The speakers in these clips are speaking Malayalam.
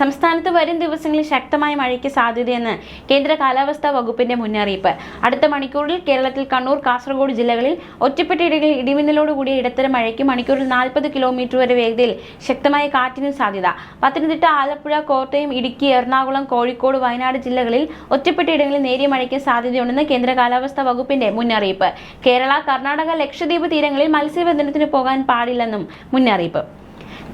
സംസ്ഥാനത്ത് വരും ദിവസങ്ങളിൽ ശക്തമായ മഴയ്ക്ക് സാധ്യതയെന്ന് കേന്ദ്ര കാലാവസ്ഥാ വകുപ്പിന്റെ മുന്നറിയിപ്പ്. അടുത്ത മണിക്കൂറിൽ കേരളത്തിൽ കണ്ണൂർ കാസർഗോഡ് ജില്ലകളിൽ ഒറ്റപ്പെട്ടിടയിൽ ഇടിമിന്നലോട് കൂടിയ ഇടത്തരം മഴയ്ക്ക് മണിക്കൂറിൽ നാൽപ്പത് കിലോമീറ്റർ വരെ വേഗതയിൽ ശക്തമായ കാറ്റിനും സാധ്യത. പത്തനംതിട്ട ആലപ്പുഴ കോട്ടയം ഇടുക്കി എറണാകുളം കോഴിക്കോട് വയനാട് ജില്ലകളിൽ ഒറ്റപ്പെട്ടയിടങ്ങളിൽ നേരിയ മഴയ്ക്ക് സാധ്യതയുണ്ടെന്ന് കേന്ദ്ര കാലാവസ്ഥാ വകുപ്പിന്റെ മുന്നറിയിപ്പ്. കേരള കർണാടക ലക്ഷദ്വീപ് തീരങ്ങളിൽ മത്സ്യബന്ധനത്തിന് പോകാൻ പാടില്ലെന്നും മുന്നറിയിപ്പ്.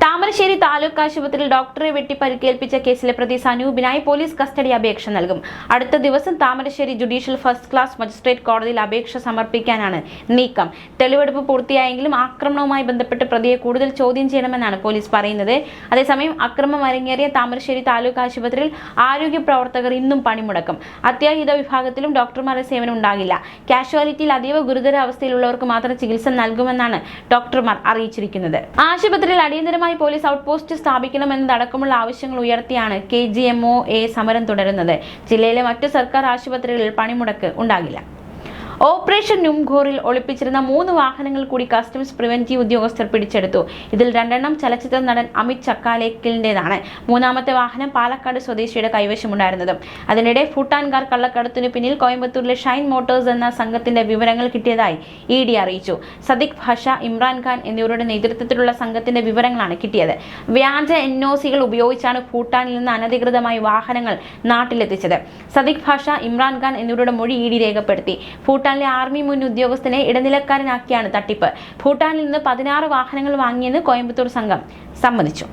താമരശ്ശേരി താലൂക്ക് ആശുപത്രിയിൽ ഡോക്ടറെ വെട്ടി പരിക്കേൽപ്പിച്ച കേസിലെ പ്രതി സനൂപിനായി പോലീസ് കസ്റ്റഡി അപേക്ഷ നൽകും. അടുത്ത ദിവസം Thamarassery judicial first class magistrate കോടതിയിൽ അപേക്ഷ സമർപ്പിക്കാനാണ് നീക്കം. തെളിവെടുപ്പ് പൂർത്തിയായെങ്കിലും ആക്രമണവുമായി ബന്ധപ്പെട്ട് പ്രതിയെ കൂടുതൽ ചോദ്യം ചെയ്യണമെന്നാണ് പോലീസ് പറയുന്നത്. അതേസമയം അക്രമം അരങ്ങേറിയ താമരശ്ശേരി താലൂക്ക് ആശുപത്രിയിൽ ആരോഗ്യ പ്രവർത്തകർ ഇന്നും പണിമുടക്കും. അത്യാഹിത വിഭാഗത്തിലും ഡോക്ടർമാരുടെ സേവനം ഉണ്ടാകില്ല. കാഷ്വാലിറ്റിയിൽ അതീവ ഗുരുതര അവസ്ഥയിലുള്ളവർക്ക് മാത്രം ചികിത്സ നൽകുമെന്നാണ് ഡോക്ടർമാർ അറിയിച്ചിരിക്കുന്നത്. ആശുപത്രിയിൽ അടിയന്തരമായി പോലീസ് ഔട്ട് പോസ്റ്റ് സ്ഥാപിക്കണമെന്നതടക്കമുള്ള ആവശ്യങ്ങൾ ഉയർത്തിയാണ് K G M O A സമരം തുടരുന്നത്. ജില്ലയിലെ മറ്റു സർക്കാർ ആശുപത്രികളിൽ പണിമുടക്ക് ഉണ്ടാകില്ല. ഓപ്പറേഷൻ നുംഘോറിൽ ഒളിപ്പിച്ചിരുന്ന മൂന്ന് വാഹനങ്ങൾ കൂടി കസ്റ്റംസ് പ്രിവെന്റീവ് ഉദ്യോഗസ്ഥർ പിടിച്ചെടുത്തു. ഇതിൽ രണ്ടെണ്ണം ചലച്ചിത്ര നടൻ അമിത് ചക്കാലേക്കലിന്റെതാണ് മൂന്നാമത്തെ വാഹനം പാലക്കാട് സ്വദേശിയുടെ കൈവശമുണ്ടായിരുന്നതും. അതിനിടെ ഭൂട്ടാൻകാർ കള്ളക്കടത്തിനു പിന്നിൽ കോയമ്പത്തൂരിലെ ഷൈൻ മോട്ടോഴ്സ് എന്ന സംഘത്തിന്റെ വിവരങ്ങൾ കിട്ടിയതായി ഇ ഡി അറിയിച്ചു. സദിഖ് ഭാഷ ഇമ്രാൻഖാൻ എന്നിവരുടെ നേതൃത്വത്തിലുള്ള സംഘത്തിന്റെ വിവരങ്ങളാണ് കിട്ടിയത്. വ്യാജ എൻ ഒ സികൾ ഉപയോഗിച്ചാണ് ഭൂട്ടാനിൽ നിന്ന് അനധികൃതമായി വാഹനങ്ങൾ നാട്ടിലെത്തിച്ചത്. സദിഖ് ഭാഷ ഇമ്രാൻഖാൻ എന്നിവരുടെ മൊഴി ഇ ഡി രേഖപ്പെടുത്തി. ഭൂട്ടാനിലെ ആർമി മുൻ ഉദ്യോഗസ്ഥനെ ഇടനിലക്കാരനാക്കിയാണ് തട്ടിപ്പ്. ഭൂട്ടാനിൽ നിന്ന് പതിനാറ് വാഹനങ്ങൾ വാങ്ങിയെന്ന് കോയമ്പത്തൂർ സംഘം സമ്മതിച്ചു.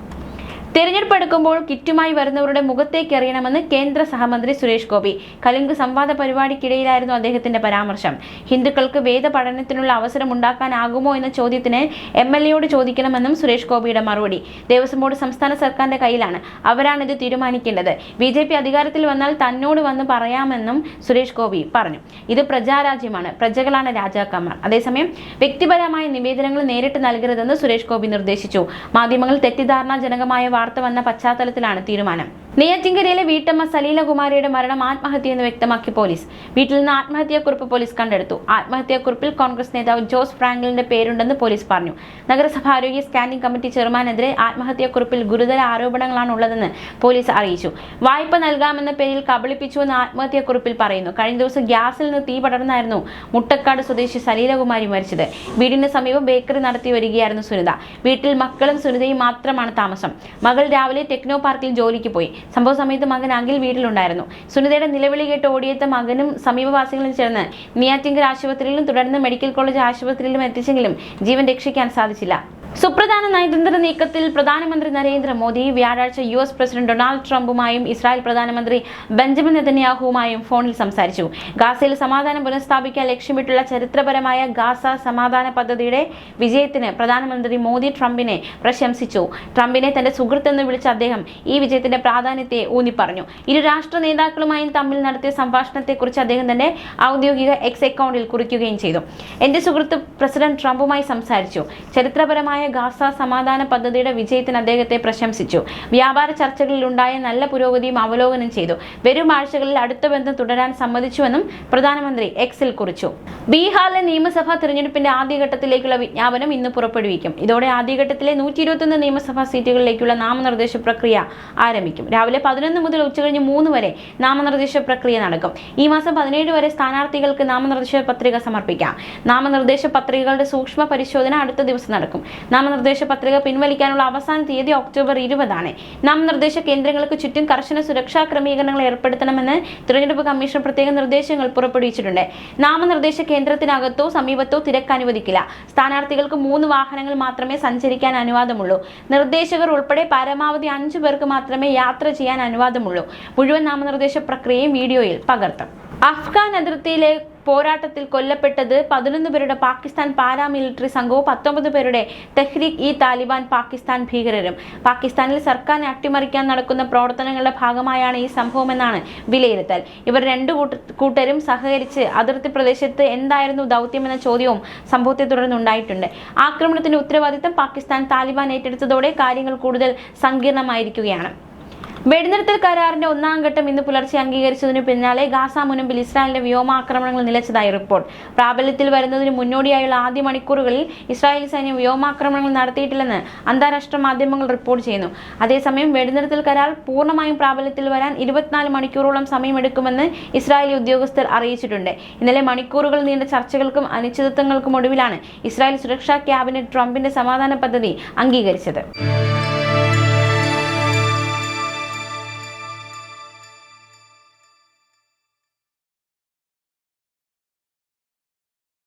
തെരഞ്ഞെടുപ്പ് എടുക്കുമ്പോൾ കിറ്റുമായി വരുന്നവരുടെ മുഖത്തേക്ക് എറിയണമെന്ന് കേന്ദ്ര സഹമന്ത്രി സുരേഷ് ഗോപി. കലുങ്ക് സംവാദ പരിപാടിക്കിടയിലായിരുന്നു അദ്ദേഹത്തിന്റെ പരാമർശം. ഹിന്ദുക്കൾക്ക് വേദ പഠനത്തിനുള്ള അവസരം ഉണ്ടാക്കാനാകുമോ എന്ന ചോദ്യത്തിന് എം എൽ എയോട് ചോദിക്കണമെന്നും സുരേഷ് ഗോപിയുടെ മറുപടി. ദേവസ്വം ബോർഡ് സംസ്ഥാന സർക്കാരിന്റെ കയ്യിലാണ്. അവരാണിത് തീരുമാനിക്കേണ്ടത്. ബി ജെ പി അധികാരത്തിൽ വന്നാൽ തന്നോട് വന്ന് പറയാമെന്നും സുരേഷ് ഗോപി പറഞ്ഞു. ഇത് പ്രജാരാജ്യമാണ്. പ്രജകളാണ് രാജാക്കന്മാർ. അതേസമയം വ്യക്തിപരമായ നിവേദനങ്ങൾ നേരിട്ട് നൽകരുതെന്ന് സുരേഷ് ഗോപി നിർദ്ദേശിച്ചു. മാധ്യമങ്ങൾ തെറ്റിദ്ധാരണാജനകമായ വാർത്ത വന്ന പശ്ചാത്തലത്തിലാണ് തീരുമാനം നെയ്യാറ്റിങ്കരയിലെ വീട്ടമ്മ സലീലകുമാരിയുടെ മരണം ആത്മഹത്യയെന്ന് വ്യക്തമാക്കി പോലീസ്. വീട്ടിൽ നിന്ന് ആത്മഹത്യാക്കുറിപ്പ് പോലീസ് കണ്ടെടുത്തു. ആത്മഹത്യാക്കുറിപ്പിൽ കോൺഗ്രസ് നേതാവ് ജോസ് ഫ്രാങ്കലിന്റെ പേരുണ്ടെന്ന് പോലീസ് പറഞ്ഞു. നഗരസഭ ആരോഗ്യ സ്കാനിംഗ് കമ്മിറ്റി ചെയർമാനെതിരെ ആത്മഹത്യാക്കുറിപ്പിൽ ഗുരുതര ആരോപണങ്ങളാണ് ഉള്ളതെന്ന് പോലീസ് അറിയിച്ചു. വായ്പ നൽകാമെന്ന പേരിൽ കബളിപ്പിച്ചുവെന്ന് ആത്മഹത്യാക്കുറിപ്പിൽ പറയുന്നു. കഴിഞ്ഞ ദിവസം ഗ്യാസിൽ നിന്ന് തീ പടർന്നായിരുന്നു മുട്ടക്കാട് സ്വദേശി സലീലകുമാരി മരിച്ചത്. വീടിന് സമീപം ബേക്കറി നടത്തി വരികയായിരുന്നു സുനിത. വീട്ടിൽ മക്കളും സുനിതയും മാത്രമാണ് താമസം. മകൾ രാവിലെ ടെക്നോ പാർക്കിൽ ജോലിക്ക് പോയി. സംഭവ സമയത്ത് മകൻ അഖിൽ വീട്ടിലുണ്ടായിരുന്നു. സുനിതയുടെ നിലവിളി കേട്ട് ഓടിയെത്ത മകനും സമീപവാസികളും ചേർന്ന് നെയ്യാറ്റിങ്കൽ ആശുപത്രിയിലും തുടർന്ന് മെഡിക്കൽ കോളേജ് ആശുപത്രിയിലും എത്തിച്ചെങ്കിലും ജീവൻ രക്ഷിക്കാൻ സാധിച്ചില്ല. സുപ്രധാന നയതന്ത്ര നീക്കത്തിൽ പ്രധാനമന്ത്രി നരേന്ദ്രമോദി വ്യാഴാഴ്ച യു എസ് പ്രസിഡന്റ് ഡൊണാൾഡ് ട്രംപുമായും ഇസ്രായേൽ പ്രധാനമന്ത്രി ബെഞ്ചമിൻ നെതന്യാഹുവുമായും ഫോണിൽ സംസാരിച്ചു. ഗാസയിൽ സമാധാനം പുനഃസ്ഥാപിക്കാൻ ലക്ഷ്യമിട്ടുള്ള ചരിത്രപരമായ ഗാസ സമാധാന പദ്ധതിയുടെ വിജയത്തിന് പ്രധാനമന്ത്രി മോദി ട്രംപിനെ പ്രശംസിച്ചു. ട്രംപിനെ തന്റെ സുഹൃത്തെന്ന് വിളിച്ച അദ്ദേഹം ഈ വിജയത്തിന്റെ പ്രാധാന്യത്തെ ഊന്നിപ്പറഞ്ഞു. ഇരു രാഷ്ട്ര നേതാക്കളുമായും തമ്മിൽ നടത്തിയ സംഭാഷണത്തെക്കുറിച്ച് അദ്ദേഹം തന്റെ ഔദ്യോഗിക എക്സ് അക്കൗണ്ടിൽ കുറിക്കുകയും ചെയ്തു. എന്റെ സുഹൃത്ത് പ്രസിഡന്റ് ട്രംപുമായി സംസാരിച്ചു. ചരിത്രപരമായ ഗാസ സമാധാന പദ്ധതിയുടെ വിജയത്തിന് അദ്ദേഹത്തെ പ്രശംസിച്ചു. വ്യാപാര ചർച്ചകളിൽ ഉണ്ടായ നല്ല പുരോഗതിയും അവലോകനം ചെയ്തു. വരും ആഴ്ചകളിൽ അടുത്ത ബന്ധം തുടരാൻ സമ്മതിച്ചുവെന്നും പ്രധാനമന്ത്രി എക്സിൽ കുറിച്ചു. ബീഹാറിലെ നിയമസഭാ തിരഞ്ഞെടുപ്പിന്റെ ആദ്യഘട്ടത്തിലേക്കുള്ള വിജ്ഞാപനം ഇന്ന് പുറപ്പെടുവിക്കും. ഇതോടെ ആദ്യഘട്ടത്തിലെ നൂറ്റി ഇരുപത്തൊന്ന് നിയമസഭാ സീറ്റുകളിലേക്കുള്ള നാമനിർദ്ദേശ പ്രക്രിയ ആരംഭിക്കും. രാവിലെ പതിനൊന്ന് മുതൽ ഉച്ചകഴിഞ്ഞ് മൂന്ന് വരെ നാമനിർദ്ദേശ പ്രക്രിയ നടക്കും. ഈ മാസം പതിനേഴ് വരെ സ്ഥാനാർത്ഥികൾക്ക് നാമനിർദ്ദേശ പത്രിക സമർപ്പിക്കാം. നാമനിർദ്ദേശ പത്രികകളുടെ സൂക്ഷ്മ പരിശോധന അടുത്ത ദിവസം നടക്കും. നാമനിർദ്ദേശ പത്രിക പിൻവലിക്കാനുള്ള അവസാന തീയതി ഒക്ടോബർ ഇരുപതാണ്. നാമനിർദ്ദേശ കേന്ദ്രങ്ങൾക്ക് ചുറ്റും കർശന സുരക്ഷാ ക്രമീകരണങ്ങൾ ഏർപ്പെടുത്തണമെന്ന് തിരഞ്ഞെടുപ്പ് കമ്മീഷൻ പ്രത്യേക നിർദ്ദേശങ്ങൾ പുറപ്പെടുവിച്ചിട്ടുണ്ട്. നാമനിർദ്ദേശ കേന്ദ്രത്തിനകത്തോ സമീപത്തോ തിരക്ക് അനുവദിക്കില്ല. സ്ഥാനാർത്ഥികൾക്ക് മൂന്ന് വാഹനങ്ങൾ മാത്രമേ സഞ്ചരിക്കാൻ അനുവാദമുള്ളൂ. നിർദ്ദേശകർ ഉൾപ്പെടെ പരമാവധി അഞ്ചു പേർക്ക് മാത്രമേ യാത്ര ചെയ്യാൻ അനുവാദമുള്ളൂ. മുഴുവൻ നാമനിർദ്ദേശ പ്രക്രിയയും വീഡിയോയിൽ പകർത്തും. അഫ്ഗാൻ അതിർത്തിയിലെ പോരാട്ടത്തിൽ കൊല്ലപ്പെട്ടത് പതിനൊന്ന് പേരുടെ പാകിസ്ഥാൻ പാരാമിലിറ്ററി സംഘവും പത്തൊമ്പത് പേരുടെ തെഹ്രീഖ് ഇ താലിബാൻ പാകിസ്ഥാൻ ഭീകരരും. പാകിസ്ഥാനിൽ സർക്കാരിനെ അട്ടിമറിക്കാൻ നടക്കുന്ന പ്രവർത്തനങ്ങളുടെ ഭാഗമായാണ് ഈ സംഭവമെന്നാണ് വിലയിരുത്തൽ. ഇവർ രണ്ട് കൂട്ടരും സഹകരിച്ച് അതിർത്തി പ്രദേശത്ത് എന്തായിരുന്നു ദൗത്യമെന്ന ചോദ്യവും സംഭവത്തെ തുടർന്നുണ്ടായിട്ടുണ്ട് ആക്രമണത്തിന്റെ ഉത്തരവാദിത്തം പാകിസ്ഥാൻ താലിബാൻ ഏറ്റെടുത്തതോടെ കാര്യങ്ങൾ കൂടുതൽ സങ്കീർണമായിരിക്കുകയാണ്. വെടിനിർത്തൽ കരാറിന്റെ ഒന്നാം ഘട്ടം ഇന്ന് പുലർച്ചെ അംഗീകരിച്ചതിനു പിന്നാലെ ഗാസ മുനമ്പിൽ ഇസ്രായേലിന്റെ വ്യോമാക്രമണങ്ങൾ നിലച്ചതായി റിപ്പോർട്ട്. പ്രാബല്യത്തിൽ വരുന്നതിന് മുന്നോടിയായുള്ള ആദ്യ മണിക്കൂറുകളിൽ ഇസ്രായേൽ സൈന്യം വ്യോമാക്രമണങ്ങൾ നടത്തിയിട്ടില്ലെന്ന് അന്താരാഷ്ട്ര മാധ്യമങ്ങൾ റിപ്പോർട്ട് ചെയ്യുന്നു. അതേസമയം വെടിനിർത്തൽ കരാർ പൂർണമായും പ്രാബല്യത്തിൽ വരാൻ ഇരുപത്തിനാല് മണിക്കൂറോളം സമയമെടുക്കുമെന്ന് ഇസ്രായേലി ഉദ്യോഗസ്ഥർ അറിയിച്ചിട്ടുണ്ട്. ഇന്നലെ മണിക്കൂറുകൾ നീണ്ട ചർച്ചകൾക്കും അനിശ്ചിതത്വങ്ങൾക്കും ഒടുവിലാണ് ഇസ്രായേൽ സുരക്ഷാ ക്യാബിനറ്റ് ട്രംപിന്റെ സമാധാന പദ്ധതി അംഗീകരിച്ചത്.